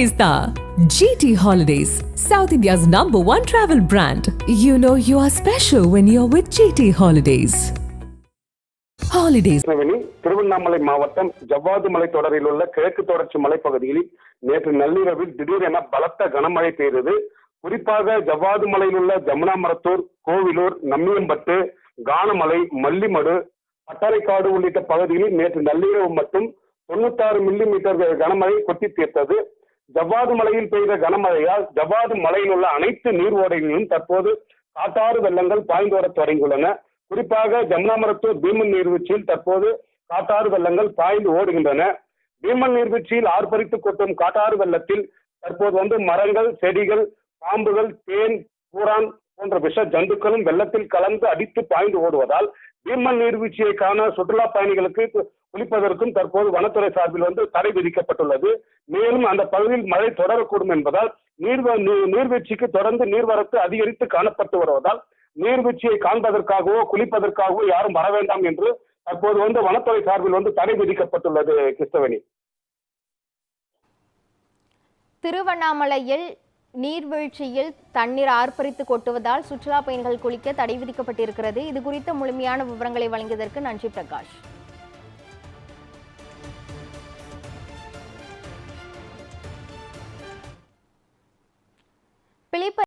Holidays தான் GT holidays South India's number one travel brand you know you are special when you are with GT holidays holidays Tiruvannamalai மாவட்டம் ஜவ்வாது மலை தொடரில் உள்ள கிழக்கு தொடர்ச்சி மலைப்பகுதியில் நேற்று நள்ளிரவில் திடீரென பலத்த கனமழை பெய்தது. குறிப்பாக ஜவ்வாது மலையில் உள்ள ஜமுனாமரத்தூர் கோவிலூர் நம்மியம்பட்டு கானமலை மல்லிமடு பட்டாரைக்காடு உள்ளிட்ட பகுதிகளில் நேற்று நள்ளிரவு மட்டும் தொண்ணூத்தாறு மில்லி மீட்டர் கனமழை கொட்டி தீர்த்தது. ஜவ்வாது மலையில் பெய்த கனமழையால் ஜவ்வாது மலையில் உள்ள அனைத்து நீர்ஓடைகளிலும் தற்போது காட்டாறு வெள்ளங்கள் பாய்ந்து வரத் தொடங்கியுள்ளன. குறிப்பாக ஜமுனாமரத்தூர் பீமன் நீர்வீழ்ச்சியில் தற்போது காட்டாறு வெள்ளங்கள் பாய்ந்து ஓடுகின்றன. பீமன் நீர்வீழ்ச்சியில் ஆர்ப்பரித்து கொட்டும் காட்டாறு வெள்ளத்தில் தற்போது வந்து மரங்கள் செடிகள் பாம்புகள் தேன் கூரான் போன்ற விஷ ஜந்துக்களும் வெள்ளத்தில் கலந்து அடித்து பாய்ந்து ஓடுவதால் பீமன் நீர்வீழ்ச்சியை காண சுற்றுலா பயணிகளுக்கு குளிப்பதற்கும் தற்போது வனத்துறை சார்பில் வந்து தடை விதிக்கப்பட்டுள்ளது. மேலும் அந்த பகுதியில் மழை தொடரக்கூடும் என்பதால் நீர் நீர்வீழ்ச்சிக்கு தொடர்ந்து நீர்வரத்து அதிகரித்து காணப்பட்டு வருவதால் நீர்வீழ்ச்சியை காண்பதற்காகவோ குளிப்பதற்காகவோ யாரும் வர வேண்டாம் என்று தற்போது வந்து வனத்துறை சார்பில் வந்து தடை விதிக்கப்பட்டுள்ளது கிறிஸ்தவனி. திருவண்ணாமலையில் நீர்வீழ்ச்சியில் தண்ணீர் ஆர்ப்பரித்து கொட்டுவதால் சுற்றுலா பயணிகள் குளிக்க தடை விதிக்கப்பட்டிருக்கிறது. இது குறித்த முழுமையான விவரங்களை வழங்கியதற்கு நன்றி பிரகாஷ். பிலிப்ப